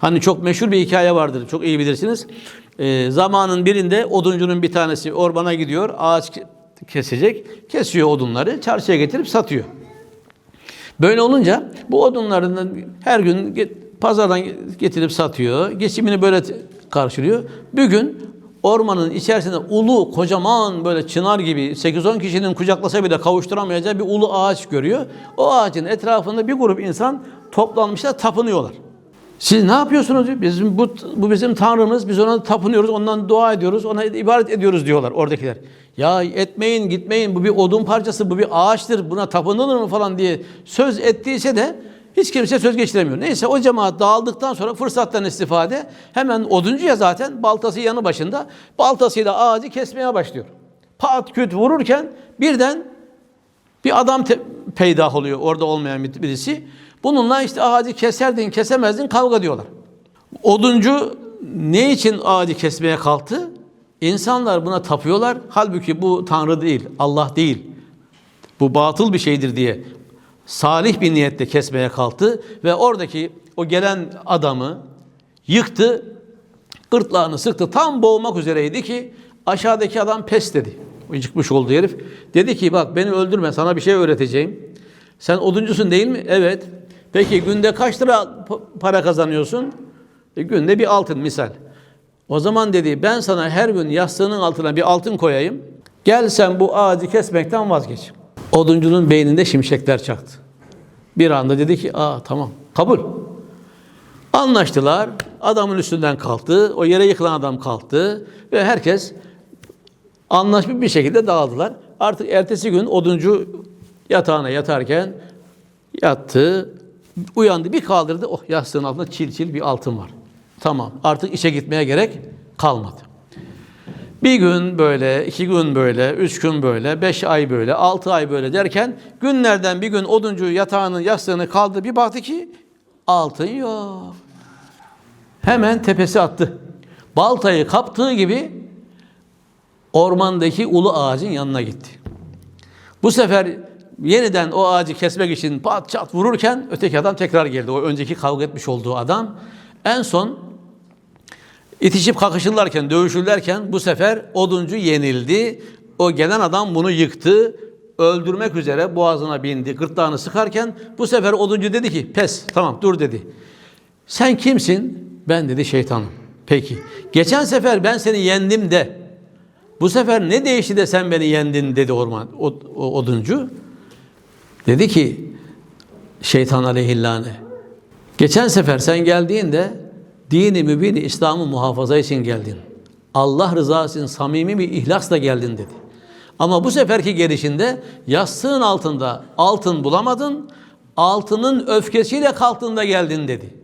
Hani çok meşhur bir hikaye vardır. Çok iyi bilirsiniz. Ee, zamanın birinde oduncunun bir tanesi ormana gidiyor. Ağaç ke- kesecek. Kesiyor odunları. Çarşıya getirip satıyor. Böyle olunca bu odunlarını her gün pazardan getirip satıyor. Geçimini böyle karşılıyor. Bir gün ormanın içerisinde ulu kocaman böyle çınar gibi 8-10 kişinin kucaklasa bile kavuşturamayacağı bir ulu ağaç görüyor. O ağacın etrafında bir grup insan toplanmışlar tapınıyorlar. Siz ne yapıyorsunuz? Bizim bu, bu bizim tanrımız. Biz ona tapınıyoruz, ondan dua ediyoruz, ona ibadet ediyoruz diyorlar oradakiler. Ya etmeyin, gitmeyin. Bu bir odun parçası, bu bir ağaçtır. Buna tapınılır mı falan diye söz ettiyse de hiç kimse söz geçiremiyor. Neyse o cemaat dağıldıktan sonra fırsattan istifade hemen oduncu ya zaten baltası yanı başında baltasıyla ağacı kesmeye başlıyor. Pat küt vururken birden bir adam peydah oluyor orada olmayan bir- birisi. Bununla işte ağacı keserdin kesemezdin kavga diyorlar. Oduncu ne için ağacı kesmeye kalktı? İnsanlar buna tapıyorlar. Halbuki bu Tanrı değil, Allah değil. Bu batıl bir şeydir diye salih bir niyetle kesmeye kalktı ve oradaki o gelen adamı yıktı, gırtlağını sıktı. Tam boğmak üzereydi ki aşağıdaki adam pes dedi. O yıkmış olduğu herif. Dedi ki bak beni öldürme sana bir şey öğreteceğim. Sen oduncusun değil mi? Evet. Peki günde kaç lira pa- para kazanıyorsun? E, günde bir altın misal. O zaman dedi ben sana her gün yastığının altına bir altın koyayım. Gel sen bu ağacı kesmekten vazgeç. Oduncunun beyninde şimşekler çaktı. Bir anda dedi ki aa tamam kabul. Anlaştılar. Adamın üstünden kalktı. O yere yıkılan adam kalktı. Ve herkes anlaşmış bir şekilde dağıldılar. Artık ertesi gün oduncu yatağına yatarken yattı. Uyandı bir kaldırdı. Oh yastığın altında çil çil bir altın var. Tamam artık işe gitmeye gerek kalmadı. Bir gün böyle, iki gün böyle, üç gün böyle, beş ay böyle, altı ay böyle derken günlerden bir gün oduncu yatağının yastığını kaldı bir baktı ki altın yok. Hemen tepesi attı. Baltayı kaptığı gibi ormandaki ulu ağacın yanına gitti. Bu sefer yeniden o ağacı kesmek için pat çat vururken öteki adam tekrar geldi. O önceki kavga etmiş olduğu adam. En son itişip kakışırlarken, dövüşürlerken bu sefer oduncu yenildi. O gelen adam bunu yıktı. Öldürmek üzere boğazına bindi. Gırtlağını sıkarken bu sefer oduncu dedi ki pes tamam dur dedi. Sen kimsin? Ben dedi şeytanım. Peki. Geçen sefer ben seni yendim de bu sefer ne değişti de sen beni yendin dedi orman o, o oduncu. Dedi ki şeytan aleyhillâne. Geçen sefer sen geldiğinde dini mübini İslam'ı muhafaza için geldin. Allah rızası için samimi bir ihlasla geldin dedi. Ama bu seferki gelişinde yastığın altında altın bulamadın, altının öfkesiyle kalktığında geldin dedi.